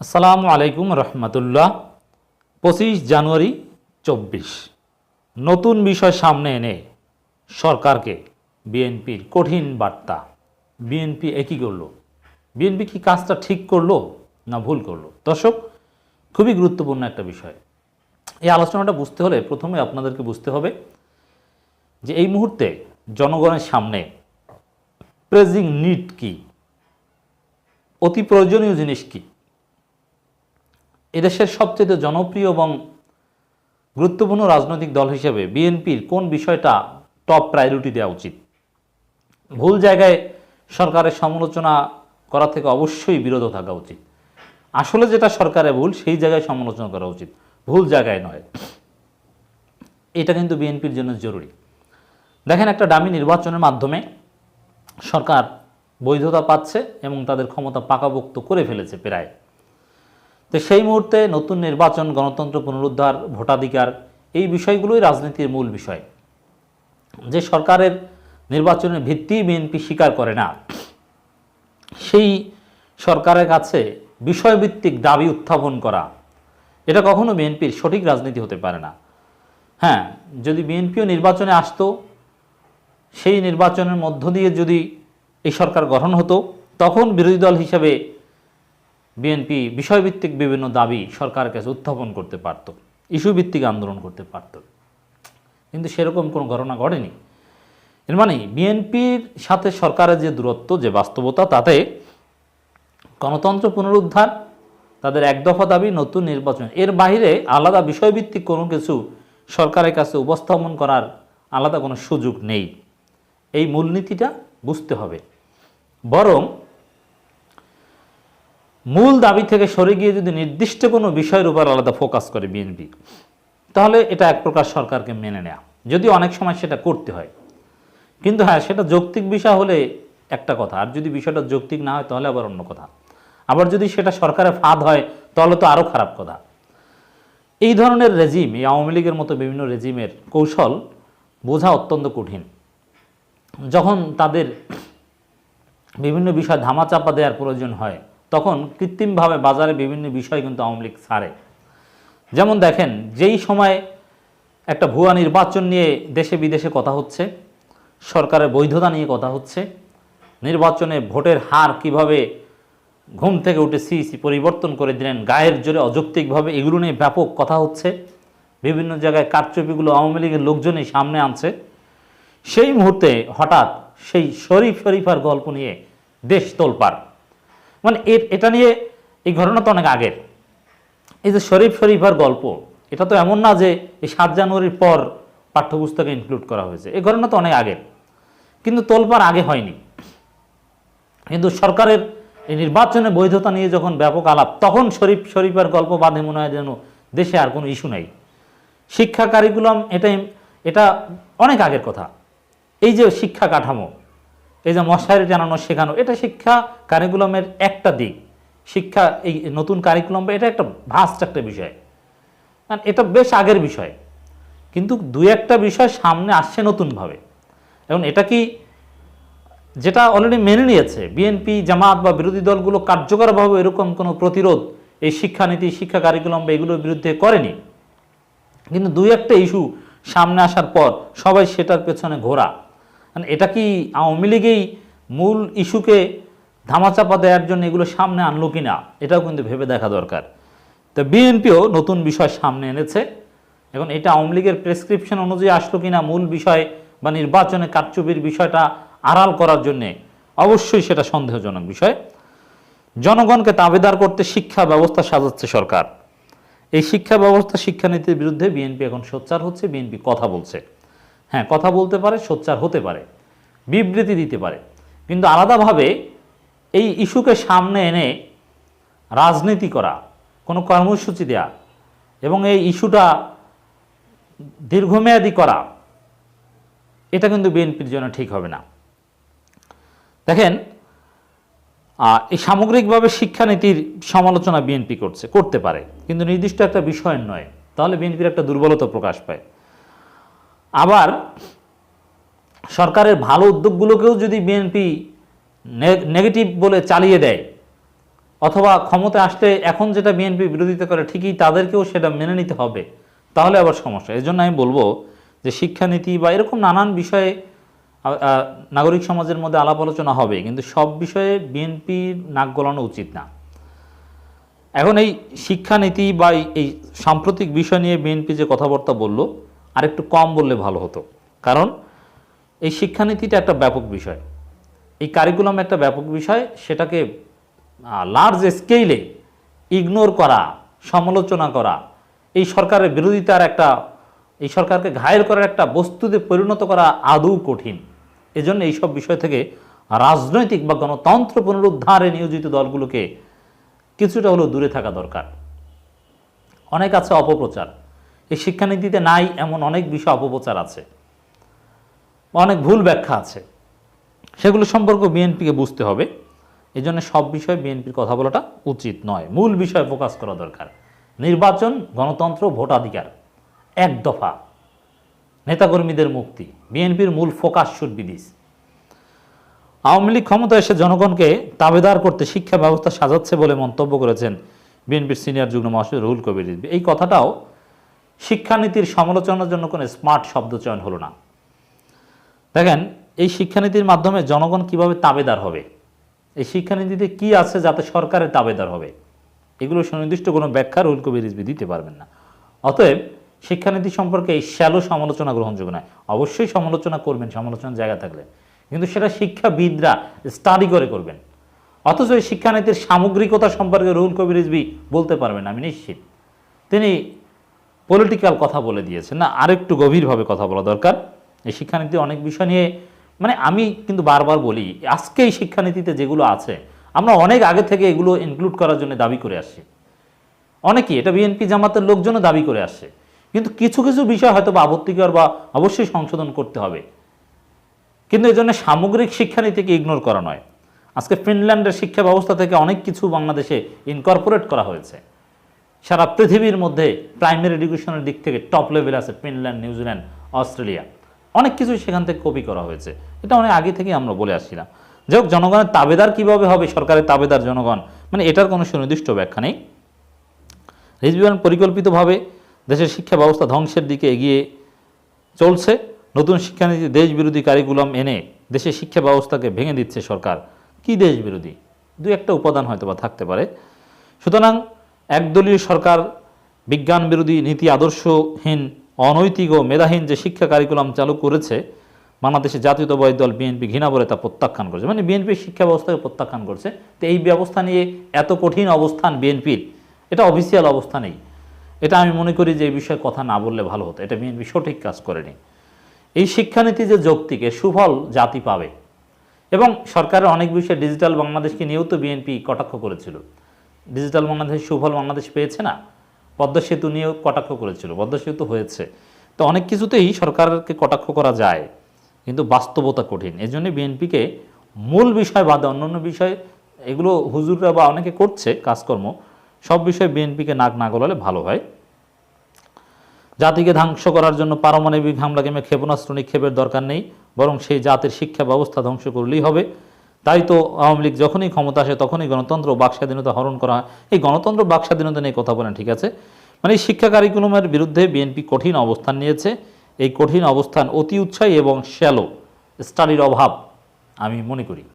আসসালামু আলাইকুম রহমতুল্লাহ। পঁচিশ জানুয়ারি চব্বিশ। নতুন বিষয় সামনে এনে সরকারকে বিএনপির কঠিন বার্তা। বিএনপি একই করল? বিএনপি কি কাজটা ঠিক করল না ভুল করল? দর্শক, খুবই গুরুত্বপূর্ণ একটা বিষয়। এই আলোচনাটা বুঝতে হলে প্রথমে আপনাদেরকে বুঝতে হবে যে এই মুহূর্তে জনগণের সামনে প্রেজিং নিড কি? অতি প্রয়োজনীয় জিনিস কি? এদেশের সবচেয়ে জনপ্রিয় এবং গুরুত্বপূর্ণ রাজনৈতিক দল হিসেবে বিএনপির কোন বিষয়টা টপ প্রায়োরিটি দেওয়া উচিত? ভুল জায়গায় সরকারের সমালোচনা করা থেকে অবশ্যই বিরত থাকা উচিত। আসলে যেটা সরকারের ভুল, সেই জায়গায় সমালোচনা করা উচিত। ভুল জায়গায় নয়। এটা কিন্তু বিএনপির জন্য জরুরি। দেখেন একটা ডামি নির্বাচনের মাধ্যমে সরকার বৈধতা পাচ্ছে এবং তাদের ক্ষমতা পাকাপোক্ত করে ফেলেছে প্রায়। তো সেই মুহূর্তে নতুন নির্বাচন, গণতন্ত্র পুনরুদ্ধার, ভোটাধিকার, এই বিষয়গুলোই রাজনীতির মূল বিষয়। যে সরকারের নির্বাচনের ভিত্তি বিএনপি স্বীকার করে না, সেই সরকারের কাছে বিষয়ভিত্তিক দাবি উত্থাপন করা, এটা কখনো বিএনপির সঠিক রাজনীতি হতে পারে না। হ্যাঁ যদি বিএনপিও নির্বাচনে আসতো, সেই নির্বাচনের মধ্য দিয়ে যদি এই সরকার গঠন হতো, তখন বিরোধী দল হিসেবে বিএনপি বিষয়ভিত্তিক বিভিন্ন দাবি সরকারের কাছে উত্থাপন করতে পারত ইস্যু ভিত্তিক আন্দোলন করতে পারত। কিন্তু সেরকম কোনো ঘটনা ঘটেনি। এর মানে বিএনপির সাথে সরকারের যে দূরত্ব, যে বাস্তবতা, তাতে গণতন্ত্র পুনরুদ্ধার, তাদের এক দফা দাবি নতুন নির্বাচন। এর বাইরে আলাদা বিষয়ভিত্তিক কোনো কিছু সরকারের কাছে উপস্থাপন করার আলাদা কোনো সুযোগ নেই। এই মূলনীতিটা বুঝতে হবে। বরং মূল দাবি থেকে সরে গিয়ে যদি নির্দিষ্ট কোনো বিষয়ের উপর আলাদা ফোকাস করে বিএনপি, তাহলে এটা এক প্রকার সরকারকে মেনে নেওয়া যদি অনেক সময় সেটা করতে হয়। কিন্তু হ্যাঁ সেটা যৌক্তিক বিষয় হলে একটা কথা। আর যদি বিষয়টা যৌক্তিক না হয়, তাহলে আবার অন্য কথা। আবার যদি সেটা সরকারের ফাঁদ হয়, তাহলে তো আরও খারাপ কথা। এই ধরনের রেজিম, এই আওয়ামী লীগের মতো বিভিন্ন রেজিমের কৌশল বোঝা অত্যন্ত কঠিন। যখন তাদের বিভিন্ন বিষয় ধামাচাপা দেওয়ার প্রয়োজন হয় তখন কৃত্রিমভাবে বাজারে বিভিন্ন বিষয় কিন্তু আওয়ামী লীগ ছাড়ে। যেমন দেখেন, যেই সময় একটা ভুয়া নির্বাচন নিয়ে দেশে বিদেশে কথা হচ্ছে, সরকারের বৈধতা নিয়ে কথা হচ্ছে, নির্বাচনে ভোটের হার কীভাবে ঘুম থেকে উঠে সিইসি পরিবর্তন করে দিলেন, গায়ের জোরে অযৌক্তিকভাবে এগুলো নিয়ে ব্যাপক কথা হচ্ছে, বিভিন্ন জায়গায় কারচুপিগুলো আওয়ামী লীগের লোকজনই সামনে আনছে, সেই মুহূর্তে হঠাৎ সেই শরীফ শরীফার গল্প নিয়ে দেশ তোলপাড়। মানে এর এটা নিয়ে এই ঘটনা তো অনেক আগের। এই যে শরীফ শরীফার গল্প, এটা তো এমন না যে এই সাত জানুয়ারির পর পাঠ্যপুস্তকে ইনক্লুড করা হয়েছে। এই ঘটনা তো অনেক আগের, কিন্তু তোলপার আগে হয়নি। কিন্তু সরকারের এই নির্বাচনে বৈধতা নিয়ে যখন ব্যাপক আলাপ, তখন শরীফ শরীফের গল্প বাঁধে মনে হয় যেন দেশে আর কোনো ইস্যু নেই। শিক্ষা কারিকুলাম এটাই এটা অনেক আগের কথা। এই যে শিক্ষা কাঠামো এই যে মশারি জানানো শেখানো, এটা শিক্ষা কারিকুলামের একটা দিক। শিক্ষা এই নতুন কারিকুলাম এটা একটা ভাস্ট একটা বিষয়। আর এটা বেশ আগের বিষয়। কিন্তু দু একটা বিষয় সামনে আসছে নতুনভাবে। এবং এটা কি যেটা অলরেডি মেনে নিয়েছে বিএনপি জামাত বা বিরোধী দলগুলো কার্যকরভাবে এরকম কোনো প্রতিরোধ এই শিক্ষানীতি, শিক্ষা কারিকুলাম বা এগুলোর বিরুদ্ধে করেনি? কিন্তু দুই একটা ইস্যু সামনে আসার পর সবাই সেটার পেছনে ঘোরা। মানে এটা কি আওয়ামী লীগেই মূল ইস্যুকে ধামাচাপা দেওয়ার জন্য এগুলো সামনে আনলো কি না এটাও কিন্তু ভেবে দেখা দরকার। তো বিএনপিও নতুন বিষয় সামনে এনেছে। এখন এটা আওয়ামী লীগের প্রেসক্রিপশন অনুযায়ী আসলো কিনা, মূল বিষয় বা নির্বাচনে কারচুপির বিষয়টা আড়াল করার জন্যে অবশ্যই সেটা সন্দেহজনক বিষয়। জনগণকে তাবেদার করতে শিক্ষা ব্যবস্থা সাজাচ্ছে সরকার। এই শিক্ষা ব্যবস্থা শিক্ষানীতির বিরুদ্ধে বিএনপি এখন সোচ্চার হচ্ছে, বিএনপি কথা বলছে। হ্যাঁ কথা বলতে পারে, সোচ্চার হতে পারে, বিবৃতি দিতে পারে। কিন্তু আলাদাভাবে এই ইস্যুকে সামনে এনে রাজনীতি করা, কোনো কর্মসূচি দেয়া এবং এই ইস্যুটা দীর্ঘমেয়াদী করা, এটা কিন্তু বিএনপির জন্য ঠিক হবে না। দেখেন এই সামগ্রিকভাবে শিক্ষানীতির সমালোচনা বিএনপি করছে, করতে পারে, কিন্তু নির্দিষ্ট একটা বিষয় নয়। তাহলে বিএনপির একটা দুর্বলতা প্রকাশ পায়। আবার সরকারের ভালো উদ্যোগগুলোকেও যদি বিএনপি নেগেটিভ বলে চালিয়ে দেয়, অথবা ক্ষমতা আসলে এখন যেটা বিএনপি বিরোধিতা করে ঠিকই তাদেরকেও সেটা মেনে নিতে হবে, তাহলে আবার সমস্যা। এই জন্য আমি বলব যে শিক্ষানীতি বা এরকম নানান বিষয়ে নাগরিক সমাজের মধ্যে আলাপ আলোচনা হবে, কিন্তু সব বিষয়ে বিএনপির নাক গলানো উচিত না। এখন এই শিক্ষানীতি বা এই সাম্প্রতিক বিষয় নিয়ে বিএনপি যে কথাবার্তা বলল আর একটু কম বললে ভালো হতো। কারণ এই শিক্ষানীতিটা একটা ব্যাপক বিষয়। এই কারিকুলাম একটা ব্যাপক বিষয়, সেটাকে লার্জ স্কেলে ইগনোর করা, সমালোচনা করা, এই সরকারের বিরোধিতার একটা, এই সরকারকে ঘায়েল করার একটা বস্তুতে পরিণত করা আদৌ কঠিন। এজন্য এইসব বিষয় থেকে রাজনৈতিক বা গণতন্ত্র পুনরুদ্ধারে নিয়োজিত দলগুলোকে কিছুটা হলেও দূরে থাকা দরকার। অনেক আছে অপপ্রচার। এই শিক্ষানীতিতে নাই এমন অনেক বিষয় অপপ্রচার আছে, অনেক ভুল ব্যাখ্যা আছে। সেগুলো সম্পর্কে বিএনপিকে বুঝতে হবে। এই জন্য সব বিষয়ে বিএনপির কথা বলাটা উচিত নয়। মূল বিষয়ে ফোকাস করা দরকার। নির্বাচন, গণতন্ত্র, ভোটাধিকার, এক দফা। নেতাকর্মীদের মুক্তি। বিএনপির মূল focus should be this Awami League ক্ষমতা এসে জনগণকে তাবেদার করতে শিক্ষা ব্যবস্থা সাজাচ্ছে বলে মন্তব্য করেছেন বিএনপির সিনিয়র যুগ্ম মহাসচিব রুহুল কবির। এই কথাটাও শিক্ষানীতির সমালোচনার জন্য কোনো স্মার্ট শব্দ চয়ন হলো না। দেখেন, এই শিক্ষানীতির মাধ্যমে জনগণ কীভাবে তাবেদার হবে? এই শিক্ষানীতিতে কি আছে যাতে সরকারের তাবেদার হবে? এগুলো সুনির্দিষ্ট কোনো ব্যাখ্যা রুহুল কবির রিজভী দিতে পারবেন না। অতএব, শিক্ষানীতি সম্পর্কে এই শ্যালো সমালোচনা গ্রহণযোগ্য নয়। অবশ্যই সমালোচনা করবেন, সমালোচনার জায়গা থাকলে। কিন্তু সেটা শিক্ষাবিদরা স্টাডি করে করবেন। অথচ এই শিক্ষানীতির সামগ্রিকতা সম্পর্কে রুহুল কবির রিজভী বলতে পারবেন, আমি নিশ্চিত। তিনি পলিটিক্যাল কথা বলে দিয়েছেন না, আরেকটু গভীরভাবে কথা বলা দরকার। এই শিক্ষানীতি অনেক বিষয় নিয়ে মানে আমি কিন্তু বারবার বলি, আজকে এই শিক্ষানীতিতে যেগুলো আছে, আমরা অনেক আগে থেকে এগুলো ইনক্লুড করার জন্য দাবি করে আসছি। অনেকেই, এটা বিএনপি জামাতের লোকজনও দাবি করে আসছে। কিন্তু কিছু কিছু বিষয় হয়তো বা আপত্তিকর বা অবশ্যই সংশোধন করতে হবে। কিন্তু এই জন্য সামগ্রিক শিক্ষানীতিকে ইগনোর করা নয়। আজকে ফিনল্যান্ডের শিক্ষা ব্যবস্থা থেকে অনেক কিছু বাংলাদেশে ইনকর্পোরেট করা হয়েছে। সারা পৃথিবীর মধ্যে প্রাইমারি এডুকেশনের দিক থেকে টপ লেভেল আছে ফিনল্যান্ড নিউজিল্যান্ড অস্ট্রেলিয়া অনেক কিছু সেখান থেকে কপি করা হয়েছে। এটা অনেক আগে থেকে আমরা বলে আসছিলাম। যাই হোক, জনগণের তাবেদার কীভাবে হবে? সরকারের তাবেদার জনগণ। মানে এটার কোনো সুনির্দিষ্ট ব্যাখ্যা নেই। রিজবিমান পরিকল্পিতভাবে দেশের শিক্ষা ব্যবস্থা ধ্বংসের দিকে এগিয়ে চলছে। নতুন শিক্ষানীতি দেশ বিরোধী কারিকুলাম এনে দেশের শিক্ষা ব্যবস্থাকে ভেঙে দিচ্ছে সরকার। কি দেশ বিরোধী দু একটা উপাদান হয়তো বা থাকতে পারে। সুতরাং একদলীয় সরকার বিজ্ঞান বিরোধী নীতি আদর্শহীন, অনৈতিক ও মেধাহীন যে শিক্ষা কারিকুলাম চালু করেছে, বাংলাদেশের জাতীয়তাবাদী দল বিএনপি ঘৃণা বলে তা প্রত্যাখ্যান করছে। মানে বিএনপি শিক্ষা ব্যবস্থাকে প্রত্যাখ্যান করছে। তো এই ব্যবস্থা নিয়ে এত কঠিন অবস্থান বিএনপির, এটা অফিসিয়াল অবস্থা নেই। এটা আমি মনে করি যে এই বিষয়ে কথা না বললে ভালো হতো। এটা বিএনপি সঠিক কাজ করেনি। এই শিক্ষানীতি যে যৌক্তিক, এর সুফল জাতি পাবে। এবং সরকারের অনেক বিষয়ে ডিজিটাল বাংলাদেশকে নিয়েও তো বিএনপি কটাক্ষ করেছিল। ডিজিটাল বাংলাদেশের সুফল বাংলাদেশ পেয়েছে না? পদ্মা সেতু নিয়েও কটাক্ষ করেছিল, পদ্মা সেতু হয়েছে। তো অনেক কিছুতেই সরকারকে কটাক্ষ করা যায়, কিন্তু বাস্তবতা কঠিন। এই জন্য বিএনপিকে মূল বিষয় বাদে অন্যান্য বিষয়, এগুলো হুজুররা বা অনেকে করছে কাজকর্ম, সব বিষয়ে বিএনপিকে নাক না গলালে ভালো হয়। জাতিকে ধ্বংস করার জন্য পারমাণবিক হামলা কিংবা ক্ষেপণাস্ত্র নিক্ষেপের দরকার নেই, বরং সেই জাতির শিক্ষা ব্যবস্থা ধ্বংস করলেই হবে। তাই তো আওয়ামী লীগ যখনই ক্ষমতা আসে, তখনই গণতন্ত্র বাক স্বাধীনতা হরণ করা হয়। এই গণতন্ত্র বাক স্বাধীনতা নিয়ে কথা বলেন, ঠিক আছে? মানে এই শিক্ষা কারিকুলামের বিরুদ্ধে বিএনপি কঠিন অবস্থান নিয়েছে। এই কঠিন অবস্থান অতি উৎসাহী এবং শ্যালো স্টাডির অভাব, আমি মনে করি।